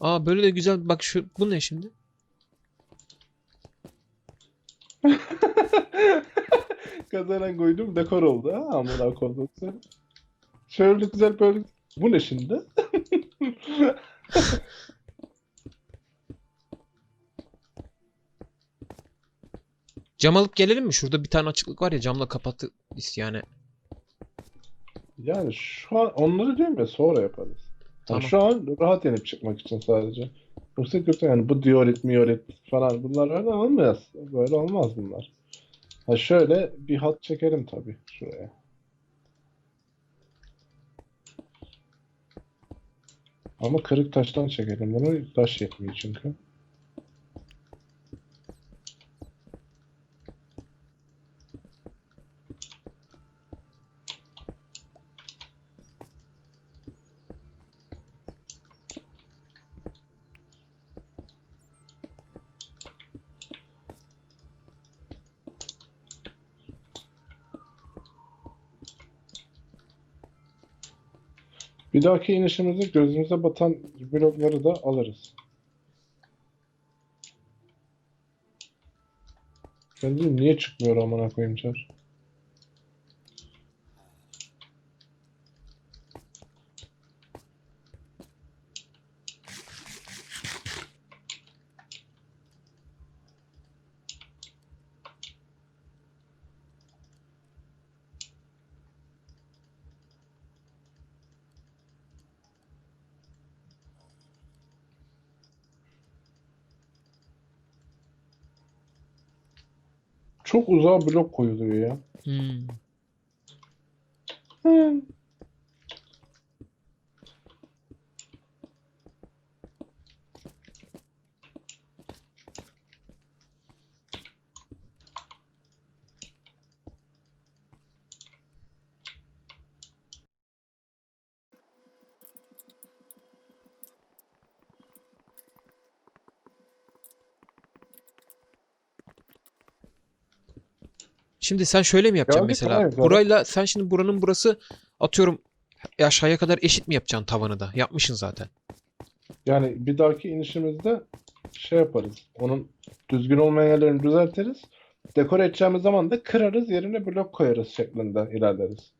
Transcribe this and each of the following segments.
Aa böyle de güzel. Bak şu bu ne şimdi? Kazanan koydum dekor oldu ha amına koydum. Şöyle güzel böyle. Bu ne şimdi? Cam alıp gelelim mi? Şurada bir tane açıklık var ya camla kapattı yani. Yani şu an onları diyorum ya sonra yaparız. Tamam. şu an rahat yenip çıkmak için sadece. Yoksa kötü yani bu diorit miorit falan bunlar öyle olmaz. Böyle olmaz bunlar. Ha şöyle bir hat çekelim tabii şuraya. Ama kırık taştan çekelim bunu. Taş yetmiyor çünkü. Bir dahaki inişimizde gözümüze batan blokları da alırız. Ben niye çıkmıyor amına koyayım çar? Çok uzağa blok koyuluyor ya. Hmm. Hmm. Şimdi sen şöyle mi yapacaksın Geldik mesela? kadar. Burayla sen şimdi buranın burası atıyorum aşağıya kadar eşit mi yapacaksın tavanı da? Yapmışsın zaten. Yani bir dahaki inişimizde şey yaparız. Onun düzgün olmayan yerlerini düzeltiriz. Dekor edeceğimiz zaman da kırarız yerine blok koyarız şeklinde ilerleriz.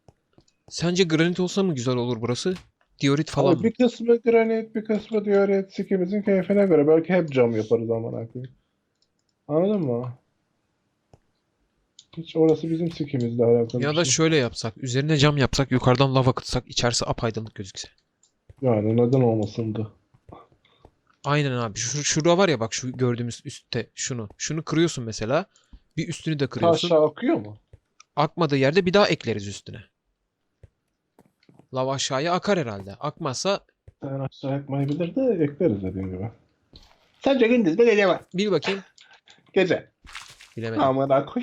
Sence granit olsa mı güzel olur burası? Diorit falan Ama mı? bir kısmı granit, bir kısmı diorit, sikimizin keyfine göre. Belki hep cam yaparız aman koyayım. Anladın mı? Hiç orası bizim sikimizle alakalı Ya da şey. şöyle yapsak. Üzerine cam yapsak. Yukarıdan lava akıtsak. içerisi apaydınlık gözükse. Yani neden olmasındı? Aynen abi. Şu, şurada var ya bak şu gördüğümüz üstte şunu. Şunu kırıyorsun mesela. Bir üstünü de kırıyorsun. aşağı akıyor mu? Akmadığı yerde bir daha ekleriz üstüne. Lava aşağıya akar herhalde. Akmazsa Sen aşağı yakmayabilir de ekleriz dediğin gibi. Sence gündüz mü gece mi? bil bakayım. Gece. Bilemedim. Amına koy.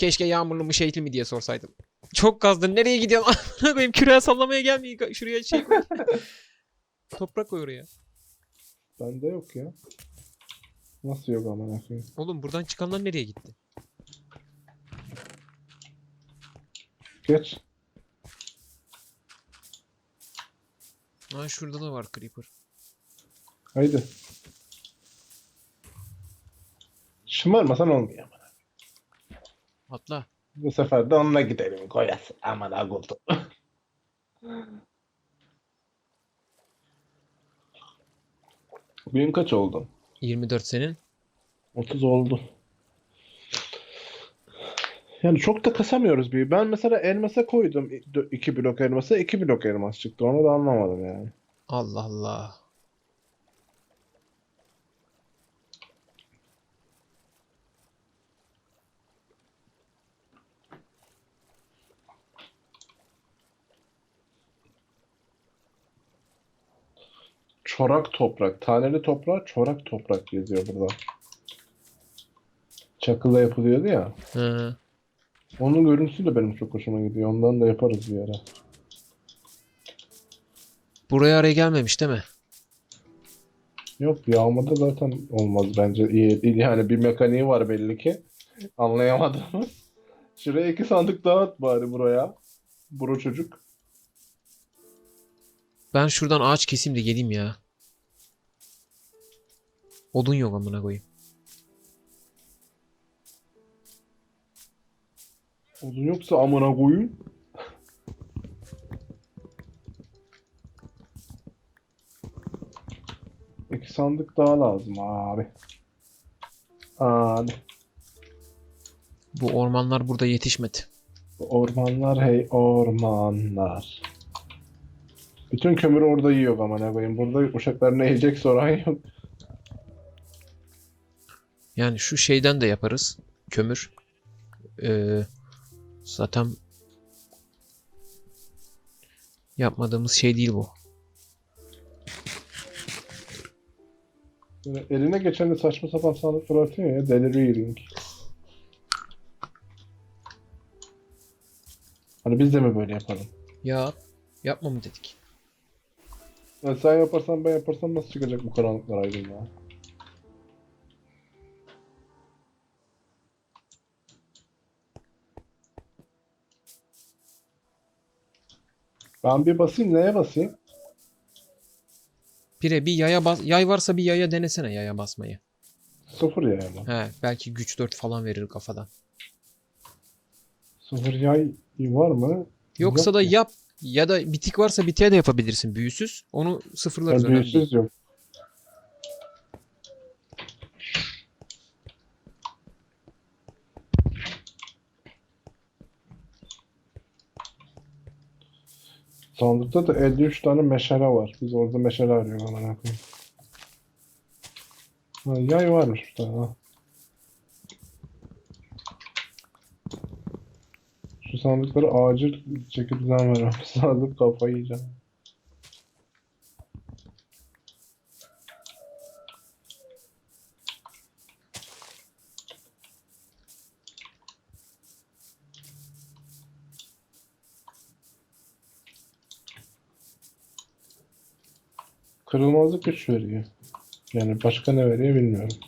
Keşke yağmurlu mu şeyli mi diye sorsaydım. Çok kazdın. Nereye gidiyorsun? Koyayım küreğe sallamaya gelmeyin. Şuraya şey koy. Toprak koy oraya. Bende yok ya. Nasıl yok amına koyayım? Oğlum buradan çıkanlar nereye gitti? Geç. Aa şurada da var creeper. Haydi. Şımarmasan olmuyor amına. Atla. Bu sefer de onunla gidelim koyasın. Aman aguldu. Benim kaç oldu? 24 senin. 30 oldu. Yani çok da kasamıyoruz bir. Ben mesela elmasa koydum 2 blok elmasa 2 blok elmas çıktı. Onu da anlamadım yani. Allah Allah. Çorak toprak. Taneli toprağa çorak toprak yazıyor burada. Çakılla yapılıyordu ya. Hı. Onun görüntüsü de benim çok hoşuma gidiyor. Ondan da yaparız bir ara. Buraya araya gelmemiş değil mi? Yok yağmada zaten olmaz bence. İyi, yani bir mekaniği var belli ki. Anlayamadığımız. Şuraya iki sandık daha at bari buraya. Bro çocuk. Ben şuradan ağaç keseyim de geleyim ya. Odun yok amına koyayım. Odun yoksa amına koyun. İki sandık daha lazım abi. Abi. Bu ormanlar burada yetişmedi. Ormanlar hey ormanlar. Bütün kömürü orada yiyor ama ne koyayım. Burada uşaklar ne yiyecek soran yok. Yani şu şeyden de yaparız. Kömür. Ee, zaten yapmadığımız şey değil bu. Eline geçen de saçma sapan sandıklar atıyor ya. Deliriyorum. Hani biz de mi böyle yapalım? Ya yapma mı dedik? Ya sen yaparsan ben yaparsam nasıl çıkacak bu karanlıklar aydın ya? Ben bir basayım neye basayım? Pire bir yaya bas yay varsa bir yaya denesene yaya basmayı. Sıfır yay ama. He belki güç 4 falan verir kafadan. Sıfır yay var mı? Yoksa Yok da mu? yap ya da bitik varsa bitiğe de yapabilirsin büyüsüz. Onu sıfırlarız Ben önemli değil. büyüsüz yok. Sandıkta da 53 tane meşale var. Biz orada meşale arıyoruz aman. Ha, yay varmış bir tane ha. Şu sandıkları acil çeki düzen vermemiz lazım. Kafayı yiyeceğim. Kırılmazlık güç veriyor. Yani başka ne veriyor bilmiyorum.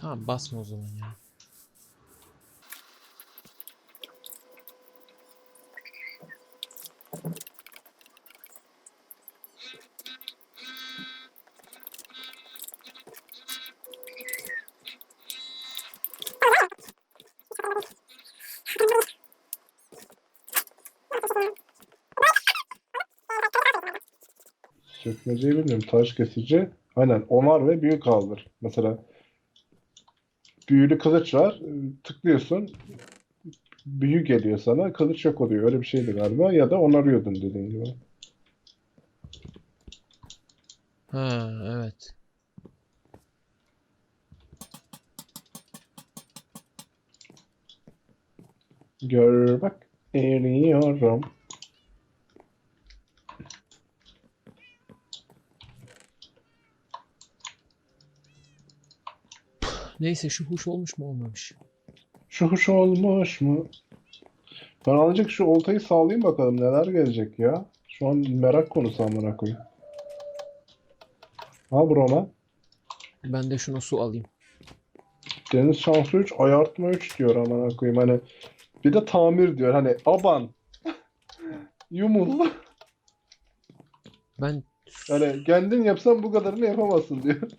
Tamam basma o zaman ya. Sökmeceyi bilmiyorum. Taş kesici. Aynen. Onar ve büyük kaldır. Mesela büyülü kılıç var. Tıklıyorsun. Büyü geliyor sana. Kılıç yok oluyor. Öyle bir şeydi galiba. Ya da onarıyordun dediğin gibi. Ha evet. Gör bak. Eriyorum. Neyse şu huş olmuş mu olmamış. Şu huş olmuş mu? Ben alacak şu oltayı sağlayayım bakalım neler gelecek ya. Şu an merak konusu amına koyayım. Ha Broma. Ben de şunu su alayım. Deniz şansı 3, ayartma 3 diyor amına koyayım. Hani bir de tamir diyor. Hani aban. Yumul. Ben Hani kendin yapsan bu kadarını yapamazsın diyor.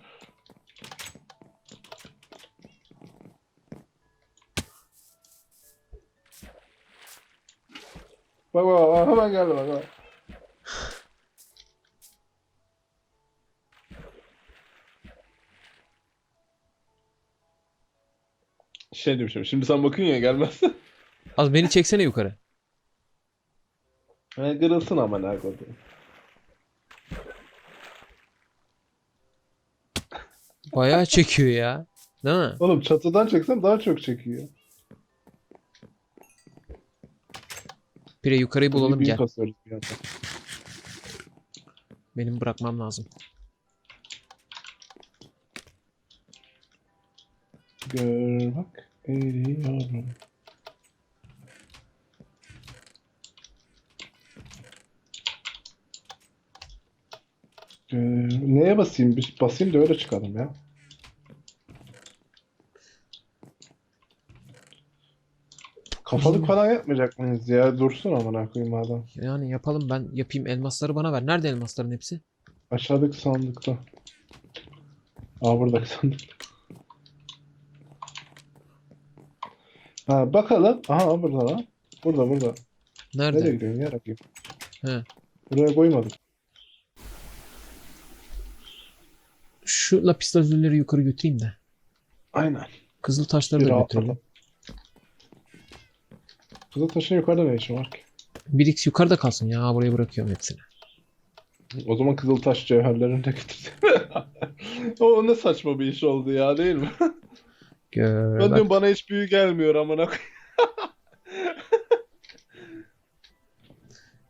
Bak bak bak, hemen geldi bak bak. Şey demişim. Şimdi sen bakın ya gelmez. az beni çeksene yukarı. Hani kırılsın ama ne koyayım. Bayağı çekiyor ya. Değil mi? Oğlum çatıdan çeksem daha çok çekiyor. Pire yukarıyı bulalım gel. Benim bırakmam lazım. Gör bak. Gör... Neye basayım? Bir basayım da öyle çıkalım ya. Kafalık falan yapmayacak mıyız ya? Dursun amına koyayım adam. Yani yapalım ben yapayım elmasları bana ver. Nerede elmasların hepsi? Aşağıdaki sandıkta. Aa buradaki sandık. Ha bakalım. Aha burada lan. Burada burada. Nereye Nerede? gidiyorsun ya Rabbim? He. Buraya koymadım. Şu lapis lazulleri yukarı götüreyim de. Aynen. Kızıl taşları Bir da götürelim. Kızıl taşın yukarıda ne işi var ki? 1x yukarıda kalsın ya. Buraya bırakıyorum hepsini. O zaman kızıl taş cevherlerini de getirdim. o ne saçma bir iş oldu ya değil mi? Gör Ben bak. diyorum bana hiç büyü gelmiyor amına.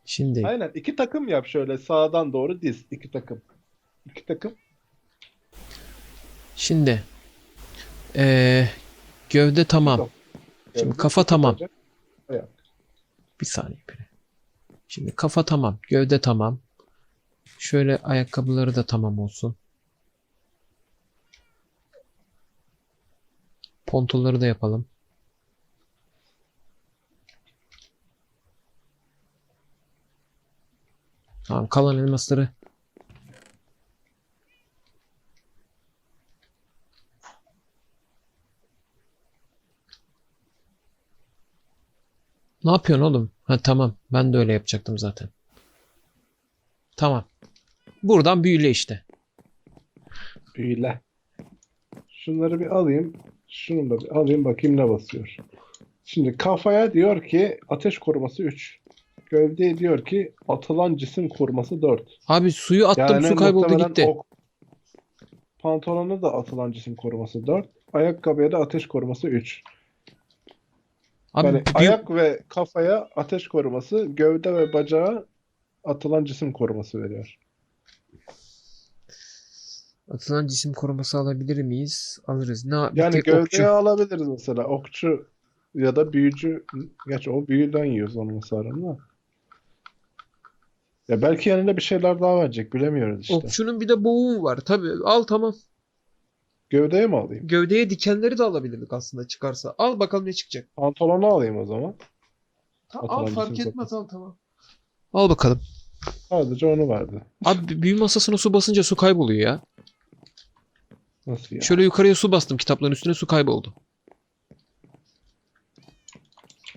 Şimdi Aynen iki takım yap şöyle sağdan doğru diz iki takım. İki takım. şimdi ee, gövde tamam. Şimdi Gördün? kafa tamam. Bir saniye biri. Şimdi kafa tamam. Gövde tamam. Şöyle ayakkabıları da tamam olsun. Pontoları da yapalım. Tamam kalan elmasları Ne yapıyorsun oğlum? Ha tamam. Ben de öyle yapacaktım zaten. Tamam. Buradan büyüle işte. Büyüle. Şunları bir alayım. Şunu da bir alayım bakayım ne basıyor. Şimdi kafaya diyor ki ateş koruması 3. Gövdeye diyor ki atılan cisim koruması 4. Abi suyu attım su kayboldu gitti. ok- Pantolona da atılan cisim koruması 4. Ayakkabıya da ateş koruması 3. Abi Yani büyü- ayak ve kafaya ateş koruması, gövde ve bacağa atılan cisim koruması veriyor. atılan cisim koruması alabilir miyiz? Alırız. Ne bir Yani gövdeye okçu. alabiliriz mesela. Okçu ya da büyücü. Gerçi o büyüden yiyoruz onu mesela ama. Ya belki yanında bir şeyler daha verecek. Bilemiyoruz işte. Okçunun bir de boğum var. Tabii al tamam. Gövdeye mi alayım? Gövdeye dikenleri de alabilirdik aslında çıkarsa. Al bakalım ne çıkacak. Pantolonu alayım o zaman. Ta- al fark etmez koruması. al tamam. Al bakalım. Sadece onu verdi. Abi büyü masasına su basınca su kayboluyor ya. Nasıl ya? Şöyle yukarıya su bastım kitapların üstüne su kayboldu.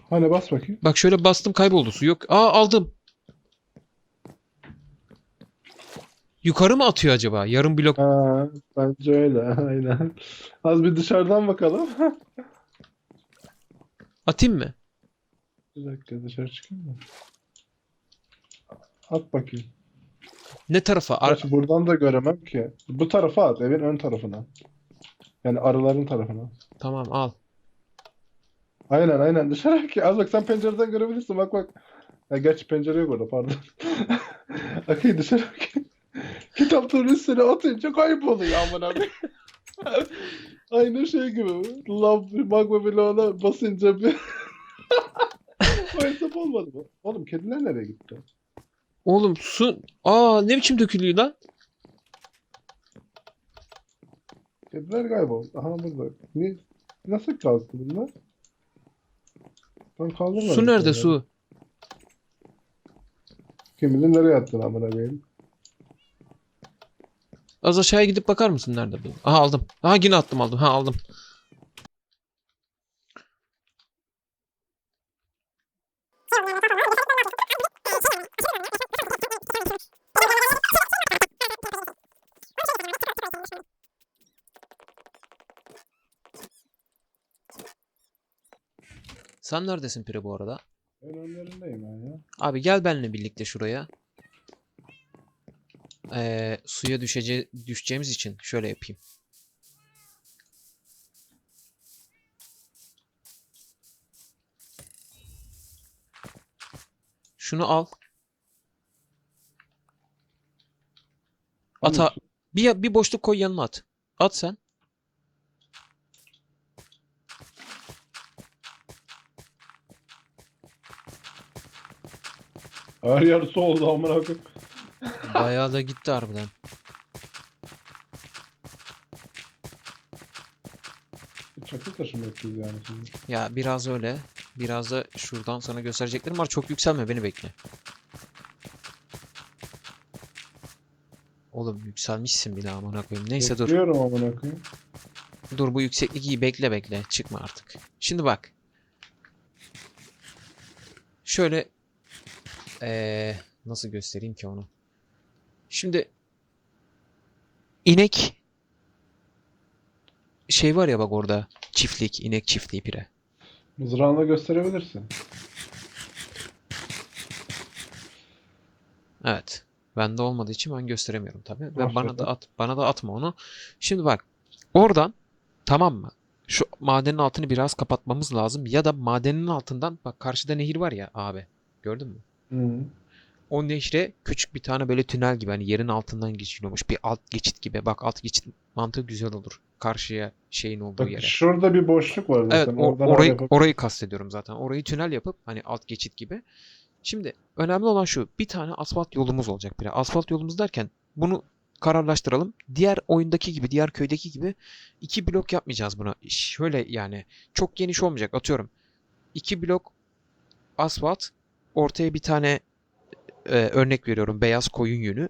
Hani bas bakayım. Bak şöyle bastım kayboldu su yok. Aa aldım. Yukarı mı atıyor acaba? Yarım blok. Ha, bence öyle. Aynen. Az bir dışarıdan bakalım. Atayım mı? Bir dakika dışarı çıkayım mı? At bakayım. Ne tarafa? Ar- Gerçi buradan da göremem ki. Bu tarafa at. Evin ön tarafına. Yani arıların tarafına. tamam al. Aynen aynen dışarı ki. Az bak sen pencereden görebilirsin. Bak bak. Ya gerçi pencere yok orada pardon. Okey dışarı bak. Kitapların üstüne atınca kayboluyor amına koyayım. Aynı şey gibi. Love magma bloğuna basınca bir o hesap olmadı mı? Oğlum kediler nereye gitti? Oğlum su. Aa ne biçim dökülüyor lan? Kediler kayboldu. Aha burada. Ne? Nasıl kalktı bunlar? Ben kaldırmadım. Su nerede su? Kim bilir nereye attın amına koyayım. Az aşağıya gidip bakar mısın nerede bu? Aha aldım. Aha yine attım aldım. Ha aldım. Sen neredesin Pire bu arada? Ben önlerindeyim ben ya. Abi gel benimle birlikte şuraya. Ee, suya düşece düşeceğimiz için şöyle yapayım. Şunu al. Ata bir bir boşluk koy yanına at. At sen. Her yer su oldu amına koyayım. Bayağı da gitti harbiden. Çakıl taşı mı yani şimdi? Ya biraz öyle. Biraz da şuradan sana göstereceklerim var. Çok yükselme beni bekle. Oğlum yükselmişsin daha amına koyayım. Neyse dur. Bekliyorum amına koyayım. Dur bu yükseklik iyi bekle bekle. Çıkma artık. Şimdi bak. Şöyle eee, nasıl göstereyim ki onu? Şimdi inek şey var ya bak orada çiftlik, inek çiftliği pire. Mızrağınla gösterebilirsin. Evet. Bende olmadığı için ben gösteremiyorum tabii. Ve Boş bana da at, bana da atma onu. Şimdi bak. Oradan tamam mı? Şu madenin altını biraz kapatmamız lazım ya da madenin altından bak karşıda nehir var ya abi. Gördün mü? Hı. O nehre küçük bir tane böyle tünel gibi hani yerin altından geçiliyormuş. Bir alt geçit gibi. Bak alt geçit mantığı güzel olur. Karşıya şeyin olduğu Bak yere. şurada bir boşluk var Evet, zaten. o- Oradan orayı yapıp- orayı kastediyorum zaten. Orayı tünel yapıp hani alt geçit gibi. Şimdi önemli olan şu. Bir tane asfalt yolumuz olacak bile. Asfalt yolumuz derken bunu kararlaştıralım. Diğer oyundaki gibi, diğer köydeki gibi iki blok yapmayacağız buna. Şöyle yani çok geniş olmayacak. Atıyorum. iki blok asfalt, ortaya bir tane e, örnek veriyorum beyaz koyun yünü.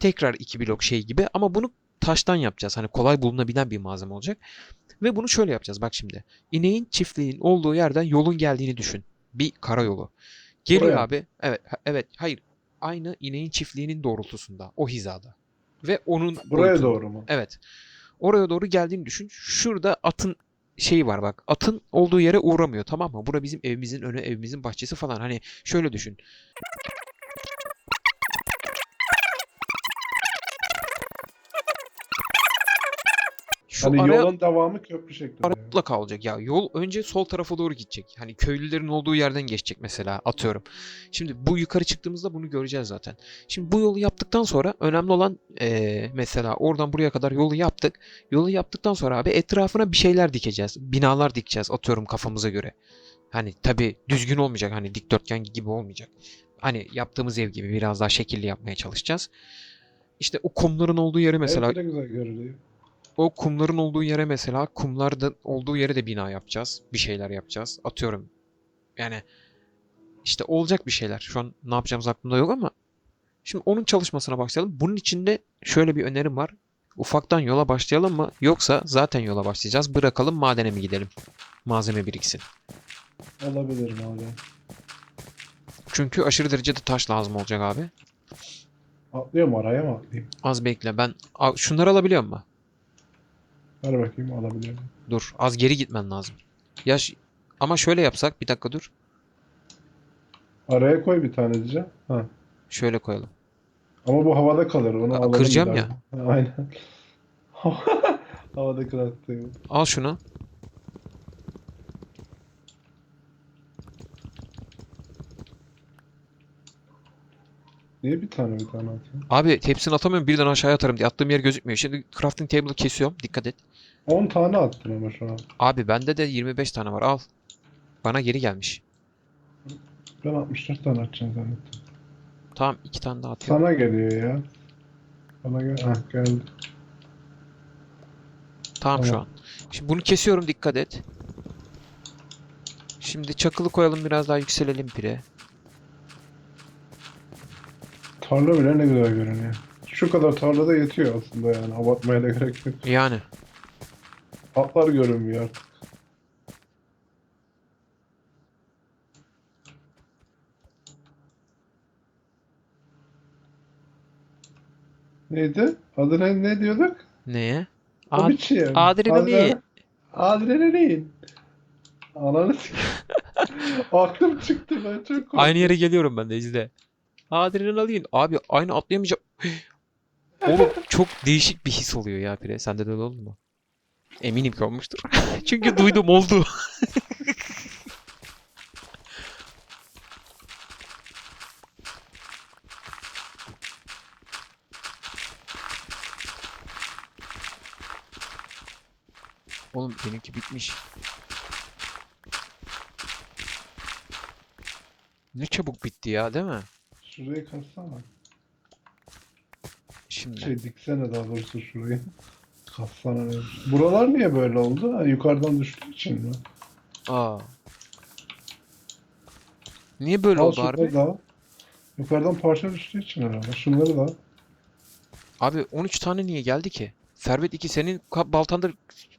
Tekrar iki blok şey gibi ama bunu taştan yapacağız. Hani kolay bulunabilen bir malzeme olacak. Ve bunu şöyle yapacağız bak şimdi. İneğin çiftliğin olduğu yerden yolun geldiğini düşün. Bir karayolu. Geliyor Buraya. abi. Evet, evet, hayır. Aynı ineğin çiftliğinin doğrultusunda, o hizada. Ve onun Buraya boyutunda. doğru mu? Evet. Oraya doğru geldiğini düşün. Şurada atın şeyi var bak. Atın olduğu yere uğramıyor tamam mı? Bura bizim evimizin önü, evimizin bahçesi falan. Hani şöyle düşün. Şu Hani araya yolun devamı köprü şeklinde. Ara yani. mutlaka olacak ya. Yol önce sol tarafa doğru gidecek. Hani köylülerin olduğu yerden geçecek mesela atıyorum. Şimdi bu yukarı çıktığımızda bunu göreceğiz zaten. Şimdi bu yolu yaptıktan sonra önemli olan eee, mesela oradan buraya kadar yolu yaptık. Yolu yaptıktan sonra abi etrafına bir şeyler dikeceğiz. Binalar dikeceğiz atıyorum kafamıza göre. Hani tabi düzgün olmayacak hani dikdörtgen gibi olmayacak. Hani yaptığımız ev gibi biraz daha şekilli yapmaya çalışacağız. İşte o kumların olduğu yere mesela Evet, güzel görünüyor. O kumların olduğu yere mesela kumların olduğu yere de bina yapacağız. Bir şeyler yapacağız. Atıyorum. Yani işte olacak bir şeyler. Şu an ne yapacağımız aklımda yok ama şimdi onun çalışmasına başlayalım. Bunun içinde şöyle bir önerim var. Ufaktan yola başlayalım mı? Yoksa zaten yola başlayacağız. Bırakalım madene mi gidelim? Malzeme biriksin. Olabilir abi. Çünkü aşırı derecede taş lazım olacak abi. Atlıyorum araya mı atlayayım? Az bekle. Ben şunları alabiliyor mu? Ver bakayım alabiliyorum. Dur. Az geri gitmen lazım. Ya ş- ama şöyle yapsak. Bir dakika dur. Araya koy bir tane diyeceğim. Ha. Şöyle koyalım. Ama bu havada kalır. Onu Aa, kıracağım ya. Ha, Aynen. havada kıraktayım. Al şunu. Niye bir tane bir tane atayım? Abi hepsini atamıyorum birden aşağıya atarım diye. Attığım yer gözükmüyor. Şimdi crafting table'ı kesiyorum. Dikkat et. 10 tane attım ama şu an. Abi bende de 25 tane var. Al. Bana geri gelmiş. Ben 64 tane atacağım zannettim. Tamam iki tane daha atıyorum. Sana geliyor ya. Bana gel. Hah geldi. Tamam şu Tamam. an. Şimdi bunu kesiyorum dikkat et. Şimdi çakılı koyalım biraz daha yükselelim pire. Tarla bile ne güzel görünüyor. Şu kadar tarlada yetiyor aslında yani. Abartmaya da gerek yok. Yani. Atlar görünmüyor. Neydi? Adı ne, ne diyorduk? Neye? Ad- O biçim. adrenalin. Adrenalin. Ananı. Aklım çıktı ben çok korktum. Aynı yere geliyorum ben de izle. Adrenalin. Abi aynı atlayamayacağım. Oğlum çok değişik bir his oluyor ya pire. Sende de oldu mu? Eminim ki olmuştur. Çünkü duydum oldu. Oğlum benimki bitmiş. Ne çabuk bitti ya değil mi? Şurayı kassana. Şimdi. Şey diksene daha doğrusu şurayı. Kassana ne? Buralar niye böyle oldu? Ha, yukarıdan düştüğü için mi? Aa. Niye böyle Al oldu şunları harbi? da. al. Yukarıdan parça düştüğü için herhalde. Şunları da. al. Abi 13 tane niye geldi ki? Servet 2 senin ka- baltanda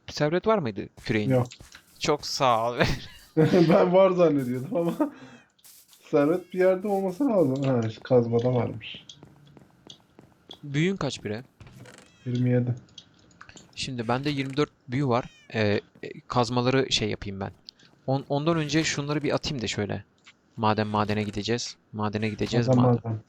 servet var mıydı küreğin? Yok. Çok sağ ol. ben var zannediyordum ama servet bir yerde olması lazım. Ha, işte kazmada varmış. Büyün kaç bire? 27. Şimdi bende 24 büyü var. Ee, e, kazmaları şey yapayım ben. On- ondan önce şunları bir atayım da şöyle. Madem madene gideceğiz. Madene gideceğiz. Adam Maden. adam.